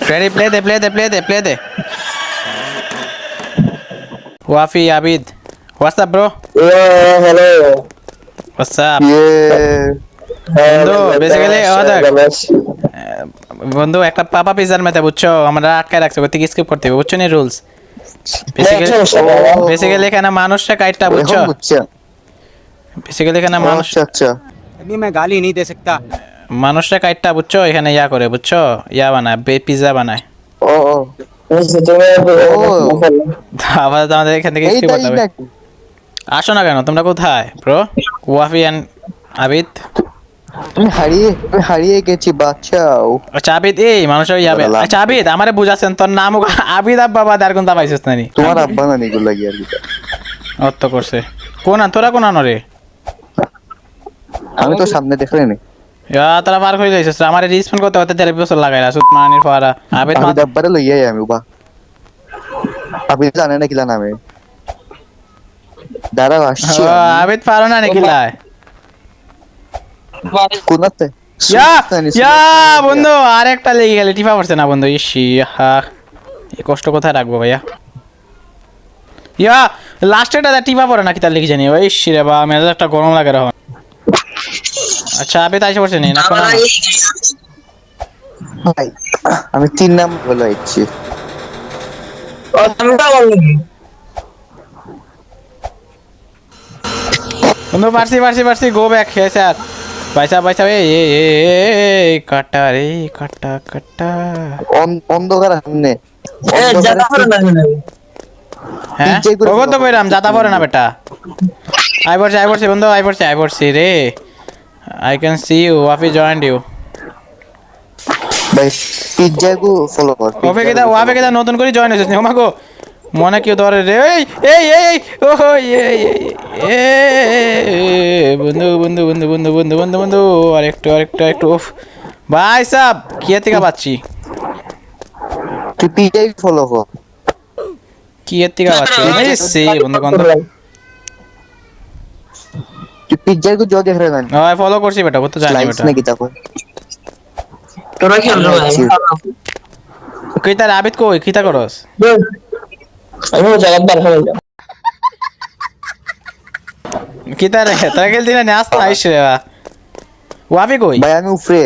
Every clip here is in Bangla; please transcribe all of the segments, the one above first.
Ready, play de, play de, play de, play de. Wafi, Abid. What's up, bro? Yeah, hello. What's up? Yeah. বন্ধু, basically, Ganesh, আমাদের- Ganesh. বন্ধু একটা পাপা পিজার মেতে বুঝছো আমরা আটকায় রাখছে ওই থেকে স্কিপ করতে হবে বুঝছো নি রুলস বেসিক্যালি হ্যাঁ, সমস্যা নেই। বেসিক্যালি এখানে মানুষটা কাইটটা বুঝছো এখন বুঝছেন বেসিক্যালি এখানে মানুষ আচ্ছা আচ্ছা अभी मैं गाली नहीं दे सकता মানুষটা কাইটটা বুঝছ? এখানে ইয়া করে বুঝছ? ইয়া বানায় বে পিজা বানায়। ও তুমি আবার আমাদের এখান থেকে হবে। নাকি আসো না কেন? তোমরা কোথায় ব্রো ওয়াফি অ্যান্ড আবিদ? আমি হারিয়ে আমি হারিয়ে গেছি বাচ্চাও আচ্ছা আবিদ এই মানুষের বললাম। আচ্ছা আবিদ আমারে বুঝাচ্ছেন তোর নাম আবিদ আব্বা বাদ আর কোন পাইছিস না নি তোমার আব্বা না নিগুলো লাগি আর কি অর্থ করছে। কোন আন তোরা কোন আনো রে? আমি তো সামনে দেখলে নি ইয়া তোরা পার করে যাইছিস আমার রিসপন্ড করতে করতে দেড় বছর লাগাই সুত মানির ফারা। আবিদ আমি লইয়াই আমি উবা। আপনি জানে না কিলা নামে দাঁড়াও আসছি আবিদ পারো না নাকি লাই কোনাতে বন্ধু আরেকটা লেগে গেলে টিপা পড়ছে না বন্ধু। ইসি হা এই কষ্ট কোথায় রাখব ভাইয়া? ইয়া লাস্টেটা টিপা পড়ে না কি তার লিখে জানি। ওই ইসি রে বা মেজাজ একটা গরম লাগে রহন আচ্ছা আবিদ আইসে পড়ছে নি না কোনো ভাই আমি তিন নাম বলে আইছি। বন্ধু পারছি পারছি পারছি গো ব্যাক হে স্যার পয়সা পয়সা এ এ এ কাটা রে কাটা কাটা। অন- অন্ধকার সামনে। এ, যাতা করে না, না, না। হ্যাঁ? ওগো তো কইরাম যাতা পড়ে না বেটা। আই পড়ছি আই পড়ছি বন্ধু আই পড়ছি আই পড়ছি রে। আই ক্যান সি ইউ ওয়াফি জয়েন্ট ইউ ভাই পিজ্জা গো ফলো কর ওফে কেদা ওয়াফে কেদা নতুন করে জয়েন হয়েছিস নি ওমাগো মনে কেউ ধরে রে? এই এই এই ও এই বন্ধু বন্ধু বন্ধু বন্ধু বন্ধু বন্ধু বন্ধু আরেকটু আরেকটু আরেকটু উফ। ভাই সাব কি থেকে পাচ্ছি? তুই পিজ্জাই ফলো কর। কি এর থেকে পাচ্ছি? এই সে বন্ধু কোন পিজ্জা গো জো দেখ রে না। ওই ফলো করছি বেটা কত জানি লাইকস বেটা। নাকি তাকো তোরা খেল রে ভাই। কই তার আবিদ কই? কিতা করস? আমি ও জায়গায় বার হয়ে। কিতা রে তারা গেল দিনা নাস আইস রে বা। ওয়াফি কই? ভাই আমি উফরে।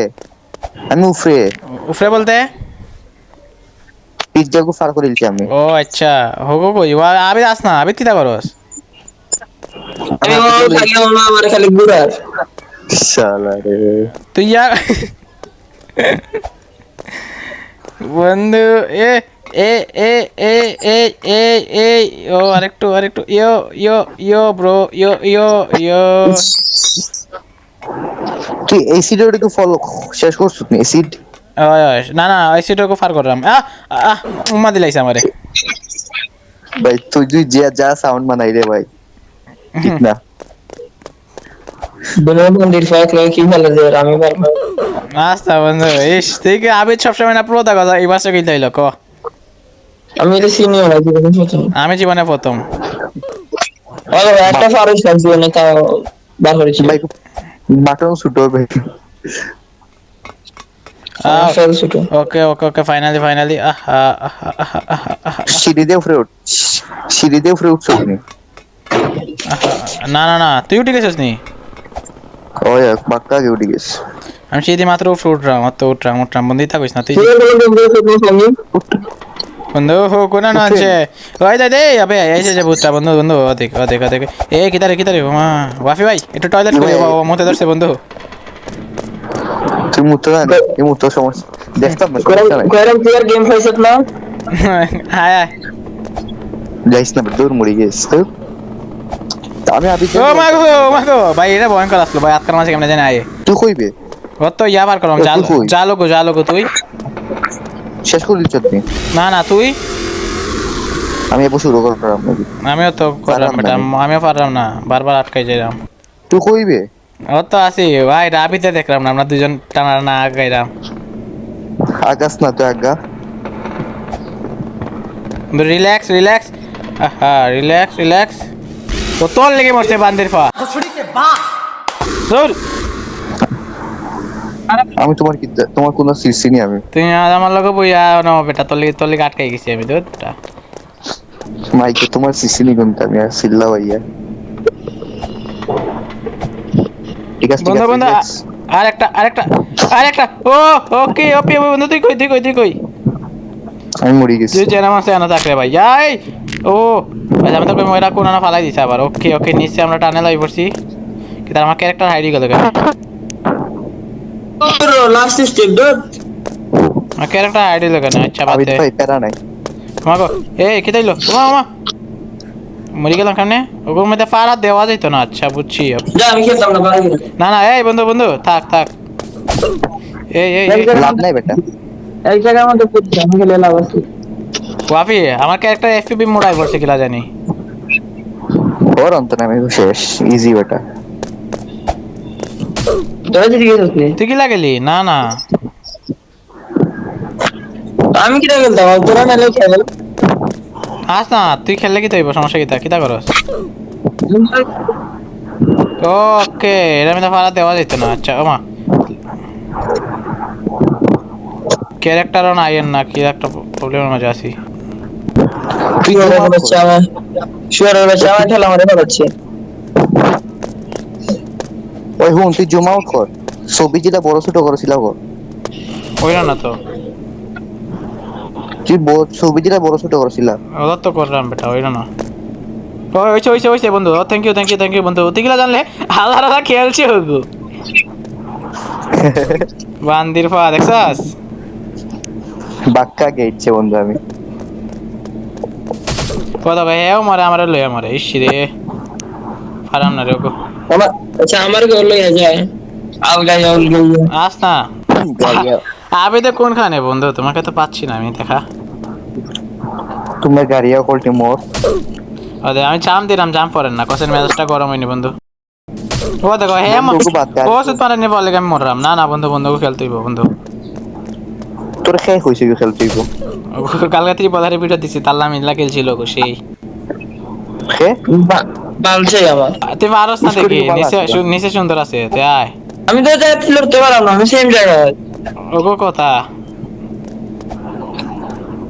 আমি উফরে। উফরে বলতে? পিজ্জা গো ফার করে আমি। ও আচ্ছা হোগো কই? ওয়া আবিদ আস না আবিদ কিতা করস? না, আমার খালি ঘুরার। শালা রে। তুই বন্ধু এ এ এ এ এ এ এ ও আরেকটু আরেকটু ইয়ো ইয়ো ইয়ো ব্রো ইয়ো ইয়ো ইয়ো। তুই এসিড ওটাকে ফলো শেষ করছিস না এসিড না না সিটকে ফার করলাম। আহ আহ উম্মা দিলাইছে আমারে। ভাই তুই তুই যা যা সাউন্ড বানাই রে ভাই। ঠিক না বিনোদন ফাইক লাগে কি ভালো যে আমি বার বন্ধু ইস তুই কি সবসময় না পুরো দেখা এই বাসে কি লইল ক আমি এটা সিনিয়র জীবনে প্রথম। আমি জীবনে প্রথম ও একটা ফারুক খাই জীবনে তাও বার করেছি ভাই বাটন ছোট ভাই ওকে ওকে ওকে ফাইনালি ফাইনালি আহ আহ আহ আহ আহ আহ সিঁড়ি দিয়ে উপরে উঠ সিঁড়ি দিয়ে উপরে উঠছ তুমি না না না তুই উঠে গেছিস নি? ওই এক পাক্কা উঠে গেছে। আমি সেদিন মাত্র উঠে উঠলাম মাত্র উঠলাম উঠলাম বন্ধুই থাকিস না তুই তুই বন্ধু হো কোন না আছে? ওই দে দে আবে এই যে ভূতটা বন্ধু বন্ধু ও দেখ ও দেখ ও দেখ। এ কিতারে কিতারে মা ওয়াফি ভাই একটু টয়লেট করি বাবা মতে ধরছে বন্ধু। তুই মুতো না এই মুতো সমস্যা। দেখতাম না কোরাম সমস্যা প্লেয়ার গেম ফাইসত না? হায় হায় যাইস না দূর মুড়ি গেছিস তো? আমি আবি ও মা গো মা গো ভাই এটা ভয়ঙ্কর আসলো। ভাই আজকাল মাঝে কেমনে জানি আয়ে। তুই কইবে ও তো ইয়া বার করলাম জাল জালো গো জালো গো তুই। শেষ করে দিচ্ছ না না তুই। আমি এবার শুরু করলাম আমিও তো করলাম বেটা আমিও পারলাম না বারবার আটকাই যাইলাম। তুই কইবে ও তো আছি। ভাই রাবিতে দেখলাম না আমরা দুজন টানা না আগাইলাম। আগাস না তুই আগা রিল্যাক্স রিল্যাক্স। হ্যাঁ রিল্যাক্স রিল্যাক্স। ও তোর লেগে মরছে বান্দির আমি তোমার কি তোমার কোনো সিসি নেই আমি? তুমি আমার লগে বইয়া না বেটা তলি তলি আটকাই গেছি আমি তো মাইকে তোমার সিসি নেই কিন্তু আমি আর সিল্লা ভাইয়া। ঠিক আছে ঠিক বন্ধু আছে বন্ধু relax। আরেকটা আরেকটা আরেকটা। ও ওকে ওকে বন্ধু তুই কই তুই কই তুই কই? আমি মরে গেছি। তুই চেনা মাসে আনা থাকলে ভাই ও আমি তোকে ময়রা কোন আনা ফালাই দিছে আবার। ওকে ওকে নিশ্চয় আমরা টানে লাই পড়ছি। কি তার আমার ক্যারেক্টার হাইডি গেল কেন? লাস্ট স্টেপ ডট আমার ক্যারেক্টার হাইডি গেল কেন? আচ্ছা বাদ আমি দে। তো ভাই প্যারা নাই। মাগো এই কি তাইলো ওমা ওমা মরি গেলাম ওগুলোর মধ্যে পাড়া দেওয়া যাইতো না। আচ্ছা বুঝছি। যা আমি খেলতাম না না না এই বন্ধু বন্ধু থাক থাক। এই এই এই। লাভ নাই বেটা। এক জায়গার মধ্যে পড়ছি আমি খেলে লাভ আছে। ওয়াফি আমার ক্যারেক্টার এফপিবি মোড়াই পড়ছে কিলা জানি। ওর অন্ত নামে শেষ ইজি নি তুই কি লাগেলি না না। আমি কিটা খেলতাম? তোরা নালে খেল আস না তুই খেললে কি তৈব? সমস্যা কি তা কিতা করস? ওকে এটা আমি তো পাড়া দেওয়া যেত না। আচ্ছা ওমা। ক্যারেক্টারও না আইয়েন না কি একটা প্রবলেমের মাঝে আছি তুই ওরে বলছিস আমার শুয়ারের বাচ্চা আমার খেলা আমারে বলছে ওই হুন তুই জুম আউট কর। ছবি যেটা বড় ছোট করেছিল কর। ওই না তো। তুই ছবি যেটা বড় ছোট করেছিল ওদের তো করলাম বেটা ওই না। ও ওইছে ওইছে ওইছে বন্ধু। Thank you thank you thank you বন্ধু। জানলে? আল্লাহ খেলছে বান্দির পা দেখছাস? বাক্কা গেইছে বন্ধু আমি। মারে আমার লইয়া মারে ইস রে। পারাম না রে ওগো। আচ্ছা আমার গোল লইয়া যায়। আলগাই আলগাই আস না। গাড়িয়া কোনখানে বন্ধু? তোমাকে তো পাচ্ছি না আমি দেখা। তোমার গাড়িয়া কোল্টি মোর। আমি চাম দিলাম জাম পড়েন না। কসের মেজাজটা গরম হয়নি বন্ধু। ও দেখো হে বন্ধু, বাদ দে, ও? সুদ পারেনি বলে আমি মরলাম? না না বন্ধু বন্ধু খেলতে হইব বন্ধু। তোর শেষ হয়েছে কি খেলতে হইব? ও কালকে তুই বলারে ভিডিও দিছি তাল্লা মিল্লা খেলছিল গো সেই। হে বালছে আমার। তুই পারস না দেখি নিচে নিচে সুন্দর আছে তুই আয়। আমি তো যাই লড়তে পারলাম না আমি সেম জায়গায় ওগো কথা।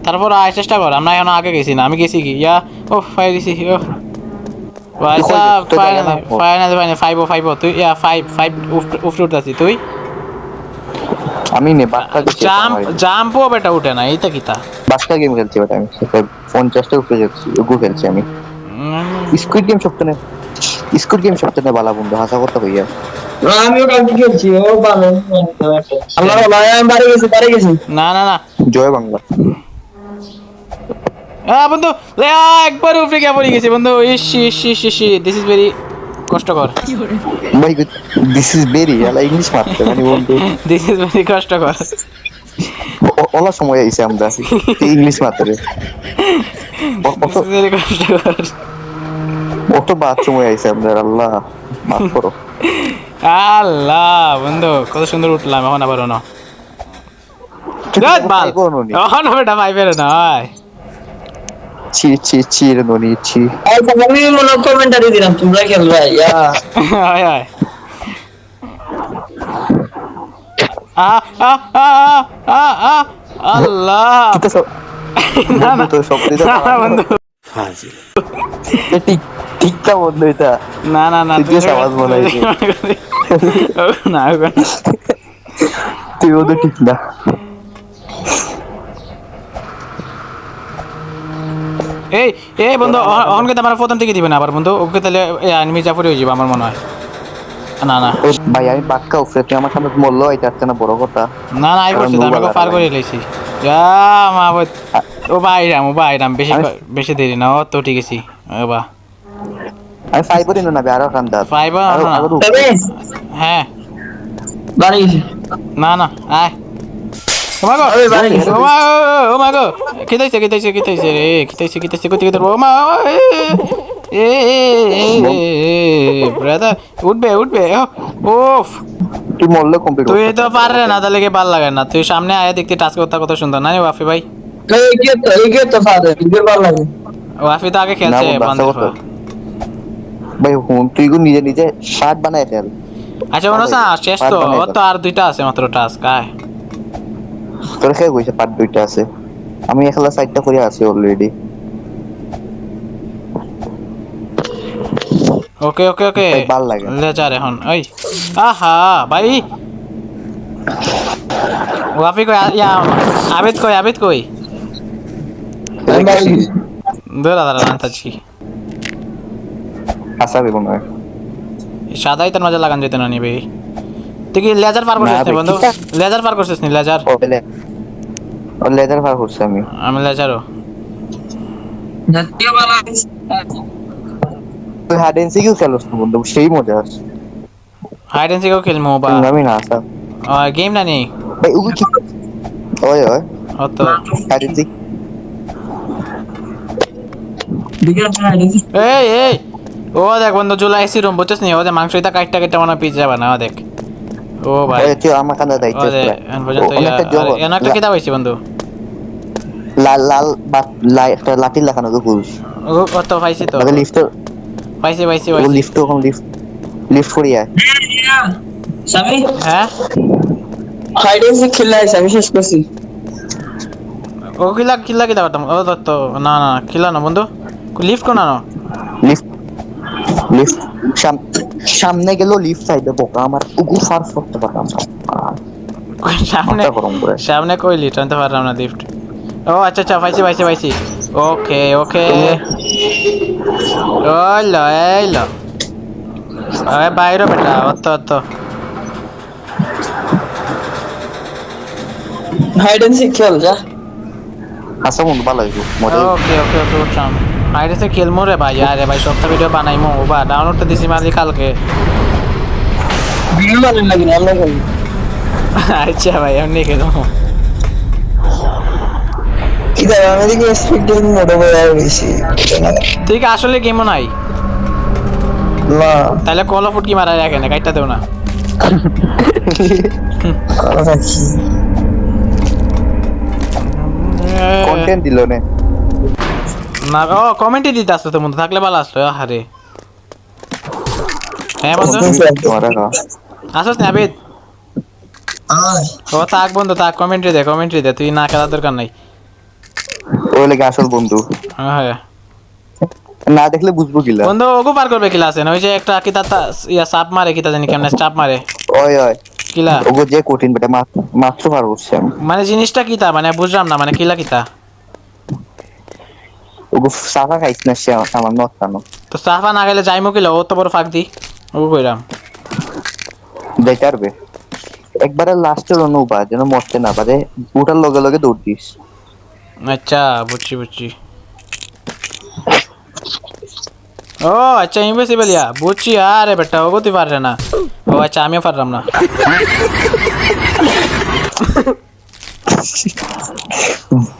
তারপর আয় চেষ্টা কর আমরা এখন আগে গেছি না আমি গেছি কি? ইয়া ও ফাইভ দিছি ও? ফাইনাল। ফাইনাল ফাইনাল ফাইভ ও ফাইভ ও তুই ইয়া ফাইভ ফাইভ উফরে উঠতেছি তুই? আমি নে গেছি জাম্প জাম্পও বেটা উঠে না এইটা কিতা বাক্কা গেম খেলছি বেটা আমি পঞ্চাশটা উপরে যাচ্ছি ওগু খেলছি আমি। স্কুইড গেম সপ্তাহে না স্কুইড গেম সপ্তাহে বালা বন্ধু হাসা করতে হইয়া আমিও কালকে খেলছি ও ভালো আল্লাহ ভাই আমি বাড়ি গেছি বাড়ি গেছি। না না না। জয় বাংলা। হ্যাঁ বন্ধু লে, একবার উপরে গিয়ে পড়ে গেছি বন্ধু ইস ইস ইস ইস দিস ইজ ভেরি কষ্টকর। ভাই দিস ইজ ভেরি আলা ইংলিশ মারতে মানে বন্ধু দিস ইজ ভেরি কষ্টকর। ওলা সময় আইছে আমরা ইংলিশ মারতে ভেরি কষ্টকর। অত বাদ সময় আইছে আমরা আল্লাহ মাফ করো। আল্লাহ বন্ধু কত সুন্দর উঠলাম এখন আবার না। এখন বেটা পাইবে না হয়। ছি ছি ছি রে ননি ছি। আর আমি মনে কমেন্টারি দিলাম তোমরা খেলবা ইয়া হয় হয় আ আ আ আ আ আল্লাহ। তো সব না না। বন্ধু তো সব দিতে না, না, বন্ধু। এ ঠিক ঠিক তা বন্ধু এটা? না না না তুই আওয়াজ ও, না। তুই বন্ধু ঠিক না। এই এই বন্ধু অ- অহনকে তো আমার প্রথম থেকে দিবে না আবার বন্ধু ওকে তাহলে মির্জাফরি হয়ে যাবে আমার মনে হয়। না না। ভাই আমি পাক্কা উফরে তুই আমার সামনে মরলো এটা একটা না বড় কথা। না না আই করছি আমার আমি পার করে লেছি যা মা ও বাইরাম ও বাইরাম বেশি বেশি দেরি না ও তো ঠিক আছে। ও বা। আমি ফাইবারই না আরও কান্দা তবে হ্যাঁ। বাড়ি না না আয়। ও মা গো ওই বাড়ি গেছে। ও মা ও মা গো কিতাইছে কিতাইছে কিতাইছে রে কিতাইছে কিতাইছে কত কত ও এ ব্রাদার উঠবে উঠবে ওফ তুই মরলে কমপ্লিট তুই তো পাররে না তাহলে কি ভালো লাগে না? তুই সামনে আয় দেখতে টাচ করতে কত সুন্দর। না ওয়াফি ভাই? এই কে তো এই কে তো ফাদে ইদের ভালো লাগে। ওয়াফি তো আগে খেলছে বান্দের করতে। ভাই হুন তুই গো নিজে নিজে শার্ট বানায় খেল আচ্ছা মনে শেষ তো ওর তো আর দুইটা আছে মাত্র টাস্ক আয়। তোর খেয়ে কইছে পার্ট দুইটা আছে? আমি একলা সাইডটা করে আছি অলরেডি ওকে ওকে ওকে ভালো লাগে। লেজার এখন। ওই আহা ভাই। ওয়াফি কই ইয়া আবেদ কই আবেদ কই? দৌড়া দাঁড়া মনে হয়। সাদাই তার মাঝে লাগান যেতে না নিবে তুই কি লেজার পার করছিস নি বন্ধু? কিটা? লেজার পার করছিস নি লেজার ও বেলে লেজার পার করছে আমি। আমি লেজারও তুই হার্ড এন্ড সিকিউ খেলোস না বন্ধু সেই মজা আছে। হাইড এন্ড সিকও খেলমু বা আমি না আসা গেম না নি? এই উগু কি ওই ওই। অত। হার্ড এন্ড সিক এই এই। ও দেখ বন্ধু চলে আইসি রুম বুঝছিস নি? ও যে মাংস ইতা কাটটা কাটটা মনে পিজ্জা বানা ও দেখ। ও ভাই। আমার অনেকটা কিতা বন্ধু। লাল লাল বাট লাই একটা লাঠি লাগানো তো পুরুষ। ও অত পাইছি তো। লিফট পাইছি পাইছি ও পাইছি। লিফট ওখানে লিফট লিফট করি আয়। স্বামী? হ্যাঁ? হাইড এন্ড আছে আমি শেষ করছি। ও কিলা কিতা ও তো না না কিলা না বন্ধু। লিফট কোনা না লিফট লিফট সামনে গেল লিফট সাইডে বোকা আমার উগু ফার করতে পারতাম সামনে। সামনে কই লিফট আনতে পারলাম না লিফট ও আচ্ছা আচ্ছা পাইছি পাইছি পাইছি। ওকে ওকে। ওই লো এই লো আরে বাইরে বেটা অত অত হাইড এন্ড সিক খেল যা। আচ্ছা বন্ধু ভালো ওকে ওকে ওকে উঠলাম আইরে সে খেলমু রে ভাই আরে ভাই সপ্তাহ ভিডিও বানাইমু বা ডাউনলোডটা দিছি মালি কালকে। ভিডিও বানান লাগি না আমরা করি আচ্ছা ভাই এমনি খেলমু ইদা আমি দেখি স্পিড মোটো বড় বেশি তুই কি আসলে গেমও নাই। না। তাহলে কল অফ কি মারা রাখে না কাইটা দেও না। কন্টেন্ট দিল নে? না ও কমেন্টই দিতে আসতো থাকলে ভালো আসলো আরে হ্যাঁ বন্ধু? আবিদ। ও থাক বন্ধু থাক কমেন্ট্রি দে কমেন্ট্রি দে তুই না খেলার দরকার নাই। ওই লাগে আসল বন্ধু। হ্যাঁ। না দেখলে বুঝব কিলা। বন্ধু ওগো পার করবে কিলা আছে না? ওই যে একটা কিতা ইয়া সাপ মারে কিতা জানি কেমনে চাপ মারে। ওই ওই। কিলা? ওগো যে কঠিন বেটা মাত্র পার করছে আমি। মানে জিনিসটা কিতা মানে বুঝলাম না মানে কিলা কিতা ওগো সাফা খাইছ না সে আমার কানো তো সাফা না গেলে যাইমু কিলা ও তো বড় ফাঁক দি। ওগো কইরাম। পারবে একবারে লাস্টের অনুবা যেন মরতে না পারে ওটার লগে লগে দৌড় দিস। আচ্ছা বুঝছি বুঝছি। ও আচ্ছা ইনভিসিবল ইয়া বুঝছি আরে বেটা ওগো তুই পারবে না। ও আচ্ছা আমিও পারলাম না।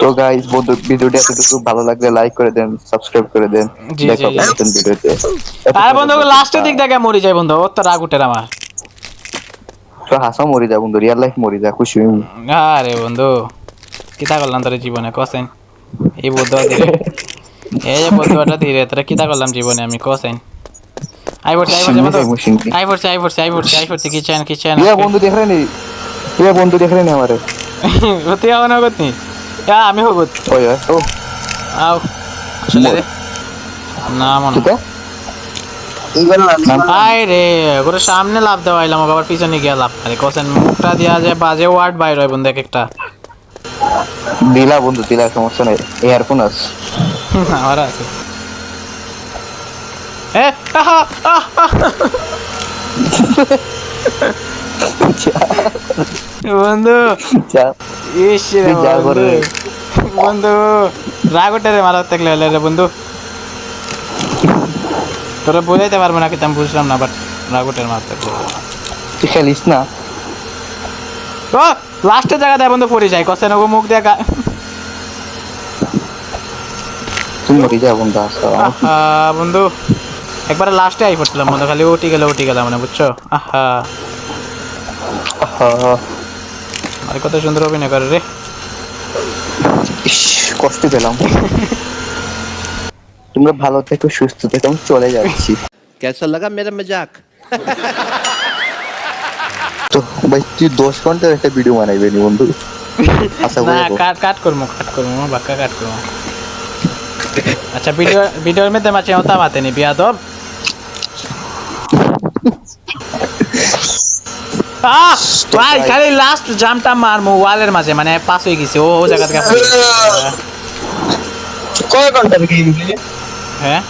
তো গাইস বন্ধু ভিডিওটি এতটুকু। ভালো লাগলে লাইক করে দেন সাবস্ক্রাইব করে দেন। জি। নতুন ভিডিওতে। আরে বন্ধু লাস্টের দিক দেখে মরি যায় বন্ধু ওর তো রাগ উঠে আমার। তো হাসা মরি যা বন্ধু রিয়েল লাইফ মরি যা খুশি হইম। আরে বন্ধু কিতা করলাম তোর জীবনে কসেন? এই বুদ্ধটা ধীরে। এই যে বুদ্ধটা ধীরে তোরা কিতা করলাম জীবনে আমি কসেন? আই পড়ছে আই পড়ছে বন্ধু। আই পড়ছে আই পড়ছে আই পড়ছে আই পড়ছে কিচেন কিচেন বন্ধু দেখ রে নি। বন্ধু দেখ রে নি আমারে। নি ইয়া আমি হগত ওই ওই ও আও আসলে রে না মনে ঠিক? আছে আই রে ওরে সামনে লাভ দেওয়া আইলাম ওকে আবার পিছনে গিয়ে লাভ আরে কসেন মুখটা দিয়া যে বাজে ওয়ার্ড বাইর হয় বন্ধু এক একটা। দিলা বন্ধু দিলা সমস্যা নাই। ইয়ারফোন আস আমার আছে। এ আহা, আহ, আহ। বন্ধু। ইস বন্ধু। বন্ধু রাগ রে মারা থাকলে হলে রে বন্ধু। তোরা বোঝাইতে পারব না কিন্তু আমি বুঝলাম না বাট রাগুটের মারতে তুই খেলিস না? ও লাস্টের জায়গা দেয় বন্ধু পড়ে যায় কষ্ট নগো মুখ দেখা। তুই মরে যা বন্ধু বন্ধু। একবারে লাস্টে আই পড়ছিলাম বন্ধু খালি উঠি গেলে উঠি গেলাম মানে বুঝছ? আহা। আর কত সুন্দর অভিনয় করে রে কষ্ট পেলাম। তোমরা ভালো থেকো সুস্থ থেকো আমি চলে যাচ্ছি। কেসা লাগা মেরা মজাক? তো ভাই তুই দশ ঘণ্টার একটা ভিডিও বানাইবে নি বন্ধু? না কাট কাট করব কাট করব বাক্কা কাট করব। আচ্ছা ভিডিও ভিডিওর মধ্যে মাছে ওতা মাতেনি বিয়াদব। ভাই খালি লাস্ট জাম্পটা মারমু ওয়ালের মাঝে মানে পাস হয়ে গেছে ও ও জায়গা থেকে কয় ঘণ্টার গেম হ্যাঁ?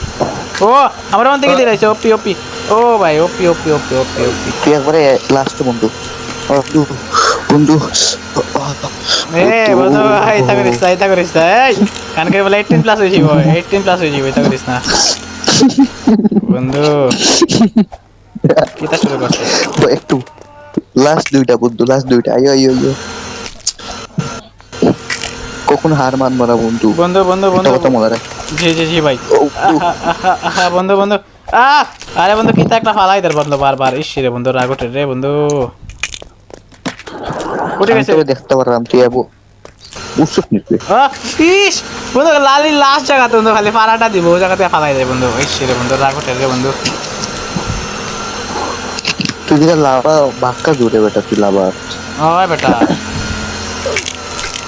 ও আমার মন থেকে দিলাইছে ওপি ওপি। ও ভাই ওপি ওপি ওপি ওপি ওপি। তুই একবারে লাস্ট বন্ধু। বন্ধু এ বন্ধু ভাই তা করিস না এটা করিস না এই। কানকে বলে 18 প্লাস হয়ে যাব 18 প্লাস হয়ে যাব এটা করিস না। বন্ধু কিটা শুরু করছিস? একটু। লাস্ট দুইটা বন্ধু লাস্ট দুইটা। আইও আইও আইও কখন হার মানবো না বন্ধু? বন্ধু বন্ধু বন্ধু। কথা মনে রাখ। জি জি জি ভাই। ও, ও। বন্ধু বন্ধু। আহ! আরে বন্ধু কিতা একটা ফালাই দের বন্ধু বারবার। ইস রে বন্ধু রাগ ওঠে রে বন্ধু। উঠে গেছে। দেখতে পারলাম তুই এবো উৎসুক নিতে ইস! বন্ধু লালি লাস্ট জায়গাতে বন্ধু খালি পাড়াটা দিব ওই জায়গাতে ফালাই দেয় বন্ধু। ইস রে বন্ধু রাগ ওঠে রে বন্ধু। তুই যেটা লাভা বাক্কা জুড়ে বেটা তুই লাভা ওই বেটা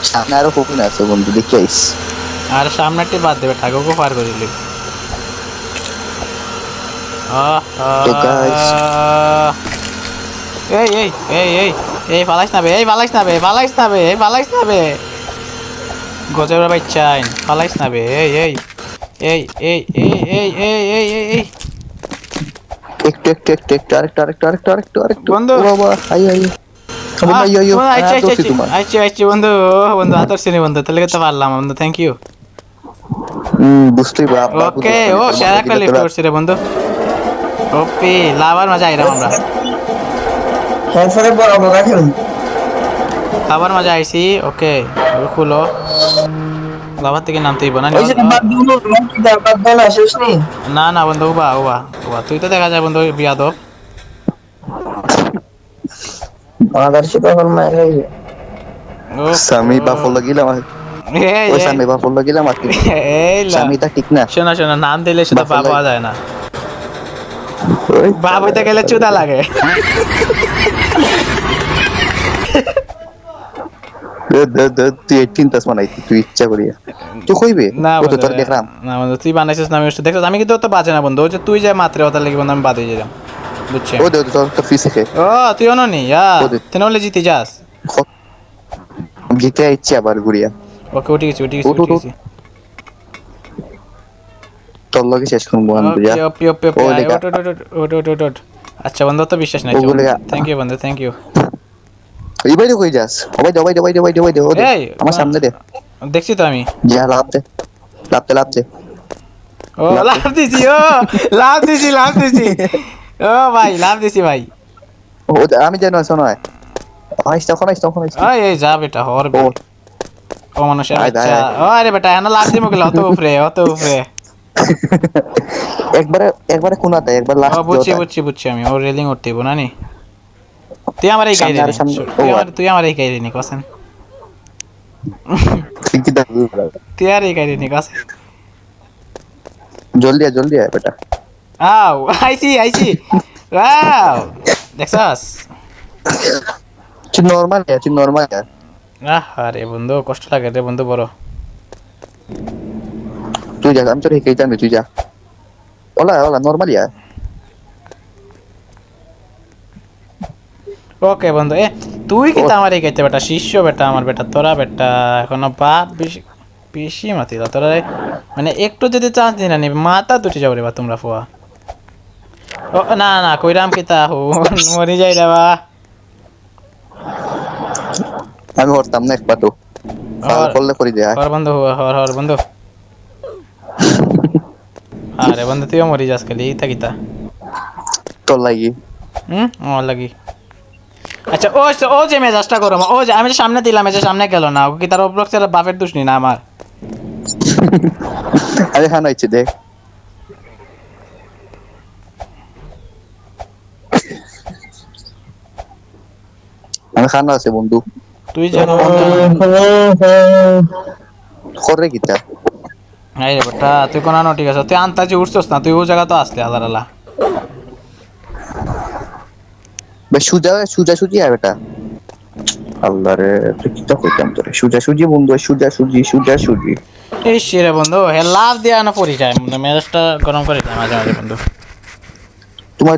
সামনে আরও কখন আছে বন্ধু দেখি আইস আর সামনেটি বাদ দেবে ঠাকুরকে পার করে দিলি আহ, তো guys- এই এই এই এই এই পালাইস না বে এই পালাইস না বে পালাইস না বে এই পালাইস না বে গজবের বাচ্চাইন পালাইস না বে এই এই এই এই এই এই এই এই এই এই একটু একটু একটু একটু আরেকটু আরেকটু আরেকটু আরেকটু আরেকটু বন্ধু। বাবা আই আই বন্ধু আই আই বন্ধু, আইছি, বন্ধু তাহলে তো পারলাম বন্ধু থ্যাংক ইউ বুঝতেই পার ওকে ও শেয়ার একটা লিফট করছি রে বন্ধু ওপি লাভার মজা আইরাম আমরা এরপরে বরাবর রাখেন আবার মজা আইছি ওকে খুলো লাভা থেকে নামতেই না না? না বন্ধু উবা উবা উবা তুই তো দেখা যায় বন্ধু বিয়াদব। বাংলাদেশে তখন মায়ের হয়েছে স্বামী বাপ লাগিলাম ওই স্বামী বাপ লাগিলাম আর ঠিক না। শোনা শোনা নাম দিলে সেটা বাপ পাওয়া যায় না। গেলে চুদা লাগে। তুই এইটিন তাস বানাইতি তুই ইচ্ছা করিয়া। তুই কইবে? না তো তোর দেখলাম না বন্ধু তুই বানাইছিস না আমি দেখছিস। আমি কিন্তু তো বাজে না বন্ধু ওই যে তুই যে মাত্রে ওটা লেগে বন্ধু আমি বাদে যেলাম বুঝছি ও দে দে, তোর তো ফিসে খে ও তুই অন নি ইয়া তুই নলে জিতে যাস। জিতে আবার ঘুরিয়া। ওকে উঠে গেছি উঠে গেছি উঠ, গেছি। তোর লগে শেষ করব। আচ্ছা বন্ধু তো বিশ্বাস নাই থ্যাংক ইউ বন্ধু। থ্যাংক ইউ বাইরে কই যাস? ওবাই দে ওবাই দে ওবাই দে ওবাই দে ওবাই দে ও এই, আমার সামনে দে। দেখছি তো আমি। যা দে। লাভ দে ও লাভ দিছি ও লাভ দিছি লাভ দিছি। ও ভাই লাভ দিছি ভাই। ও আমি জানো শোনো আইস তখন আইস তখন আইস এই যা বেটা হর বে ও। মানুষের ও আরে বেটা এখানে লাভ দিমু গেল অত উপরে অত উপরে। একবারে একবারে কোনা দেয় একবার লাস্ট বুঝছি বুঝছি বুঝছি আমি। ও রেলিং উঠতে না নি তুই আমার এই সামনে, তুই আমার আর। তুই আমার এই গাইরে নি কসেন। তুই আর এই গাইরে নি কসেন। জলদি আয় জলদি আয় বেটা। আও আইছি আইছি। ওয়াও দেখছাস? তুই নর্মাল আয় তুই নর্মাল আয়। আহ আরে বন্ধু কষ্ট লাগে রে বন্ধু বড়। তুই যা আমি তোর হেঁকেই জানবি তুই যা। ওলা ওলা নর্মালি আয়। ওকে বন্ধু এ তুই কি আমার এই গাইতে বেটা? শিষ্য বেটা আমার বেটা তোরা বেটা এখনও বাপ বেশি বেশি মাতি তোরা মানে একটু যদি চান্স দিই না নিবি মাথা দুটি যাব রে বা তোমরা ফোয়া। ও না না কইরাম কি তা হু? মরি যাই রে বা। আমি হরতাম না একবার তো। করলে করি দেয়। হর বন্ধু হর হর বন্ধু। আরে বন্ধু তুইও মরি যাস খালি ইতা কিতা তোর লাগি। হুম আমার লাগি। আচ্ছা ও ও যে মেজাজটা করো ও যে আমি যে সামনে দিলাম যে সামনে গেল না কি তার উপলক্ষে বাপের দুষ্নি না আমার? আরে খান হয়েছে দেখ আমি খানা আছে বন্ধু। তুই জানো করে কিতা এই রে বেটা তুই কোন ঠিক আছে তুই আন্তাজি উঠছস না তুই ও জায়গা তো আসলে আলার আলা বে সুজা সুজা সুজি আর বেটা আল্লাহ রে কিতা কইতাম তোরে? সুজা সুজি বন্ধু সুজা সুজি সুজা সুজি এই শিরে বন্ধু হে লাভ দিয়া না পরি যায় বন্ধু মেজাজটা গরম করে যায় মাঝে মাঝে বন্ধু। তোমার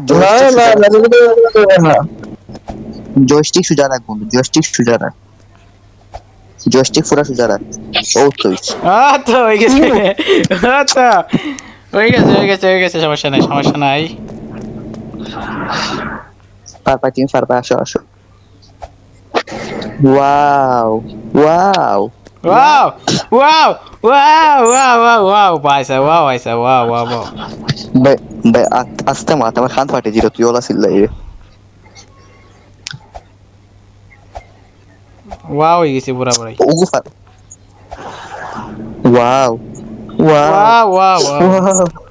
জয়স্টিক সুজা রাখ বন্ধু জয়স্টিক সুজা রাখ। জয়স্টিক পুরা সুজা রাখ। ও তো তো হয়ে গেছে। তো। হয়ে গেছে হয়ে গেছে হয়ে গেছে সমস্যা নাই সমস্যা নাই। পারপা টিম পারপা আসো আসো wow wow Wow! Wow! Wow! Wow! Wow! Wow! Paisa! Wow! Paisa! Wow! Wow! Wow! বে বে আ- আস্তে মাত আমার খান ফাটে জিরো তুই ওলা সিল্লাই রে Wow! হয়ে গেছে পুরা পুরাই ওগু ফার ওয়াও ওয়াও Wow! Wow!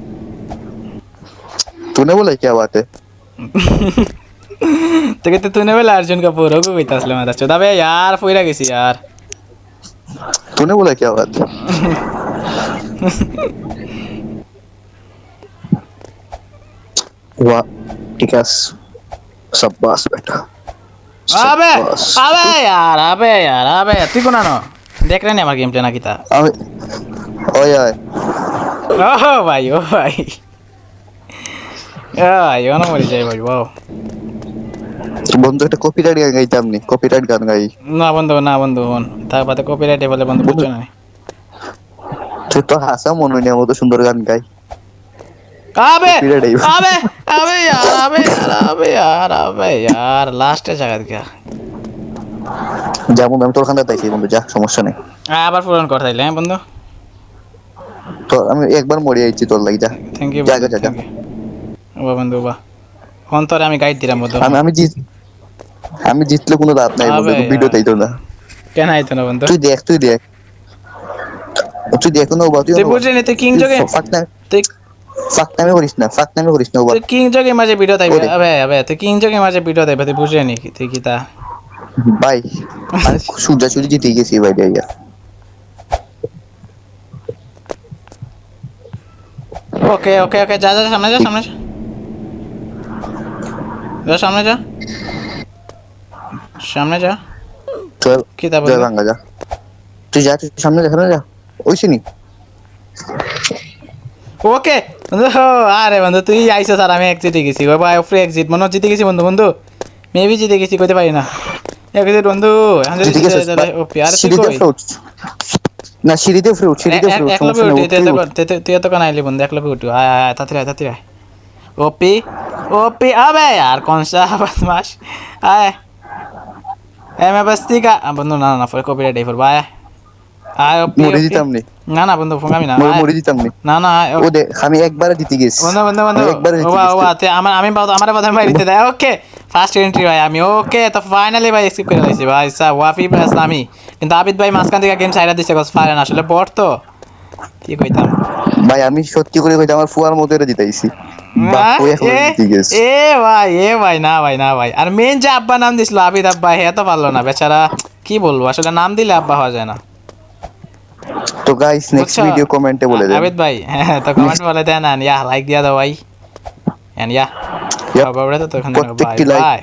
तूने बोला क्या बात है তোকে তো তুই নেবে অর্জুন কাপুর ওকে কইতা আসলে মাথা চোদা বে यार ফইরা গেছি यार तूने बोला क्या बात है वाह ठीक है शाबाश बेटा আবে शाबाश। আবে यार আবে यार আবে তুই কোন আনো দেখ রে নি আমার গেমটা নাকি তা আমি ওই ওই ও ভাই ও ভাই আই অন মরে যাই ভাই ওয়াও বন্ধু একটা কপিরাইট গান গাইতাম নি কপিরাইট গান গাই না বন্ধু না বন্ধু হন তার পাতে কপিরাইট বলে বন্ধু বুঝছো না তুই তো হাসা মনে নেই মতো সুন্দর গান গাই আবে Copyright আইবা। আবে আবে यार আবে यार আবে यार আবে यार লাস্টে জায়গা দিয়া যেমন আমি তোর খানে তাইছি বন্ধু যা সমস্যা নেই আবার পূরণ কর তাইলে হ্যাঁ বন্ধু তো আমি একবার মরে আইছি তোর লাগি যা থ্যাংক ইউ যা, যা, বন্ধু বা অন্তরে আমি গাইড দিলাম বন্ধু। আমি আমি জিত আমি জিতলে কোনো লাভ নাই বন্ধু ভিডিও না। কেন আইতো না বন্ধু? তুই দেখ তুই দেখ। তুই দেখ না তুই তুই বুঝলি তুই কিং যোগে ফাক না তুই ফাক নামে করিস না ফাক নামে করিস না ওবা তুই কিং যোগে মাঝে ভিডিও তাইবে আবে আবে তুই কিং যোগে মাঝে ভিডিও তাইবে তুই বুঝলি নি তুই কি তা? ভাই আমি সুজা সুজি জিতে গেছি ভাই ওকে ওকে ওকে যা যা সামনে যা সামনে যা। যা সামনে যা। সামনে যা। চল কি তা জয় বন্ধু যা। তুই যা তুই সামনে যা সামনে যা। ওইছি নি ওকে বন্ধু আরে বন্ধু তুই আইসা স্যার আমি এক জিতে গেছি। বাবা ফ্রি এক্সিট মনে জিতে গেছি বন্ধু বন্ধু। মেবি জিতে গেছি কইতে পারি না। এক্সিট বন্ধু। যদি জিতে জিতে গেছিস তাহলে ও প্যার তুই সিঁড়িতে কই? না সিঁড়িতে সিঁড়িতে এক- ফ্রুট এক লবে উঠি তুই তো তুই তো কোন আইলি বন্ধু এক লবে উঠি আয় আয় আয় তাড়াতাড়ি আয় তাড়াতাড়ি আয়। ওপি ওপি আবে यार कौन सा बदमाश आए ए मैं बस्ती का आ, बंधु ना ना फर कॉपीराइट है फर बाय आए ओपी মরে ओपी। দিতাম নি না না বন্ধু ফোন আমি না মরে আয়। মরে দিতাম নি না না আয়, ও দেখ আমি একবারে জিতে গেছি বন্ধু বন্ধু বন্ধু আমি একবারে জিতে ওবা গেছি। ওবা তে আমার আমি বাদ আমার বাদ ভাই দিতে দেয় ওকে ফার্স্ট এন্ট্রি ভাই আমি ওকে তো ফাইনালি ভাই স্কিপ করে লাইছি ভাই সা ওয়াফি প্লাস আমি কিন্তু আবিদ ভাই মাঝখান থেকে গেম সাইরা দিছে কস ফারেন আসলে বট তো কি কইতাম? ভাই আমি সত্যি করে কইতে আমার ফুয়ার মতো এটা জিতাইছি এ ভাই এ ভাই না ভাই না ভাই। আর মেন যে আব্বা নাম দিছিল আবিদ আব্বা হে তো পারল না বেচারা কি বলব? আসলে নাম দিলে আব্বা হওয়া যায় না। তো গাইস নেক্সট ভিডিও কমেন্টে বলে দেন। আবিদ ভাই হ্যাঁ তো কমেন্ট বলে দেন ইয়া লাইক দিয়া দাও ভাই। And yeah. তো বাই বাই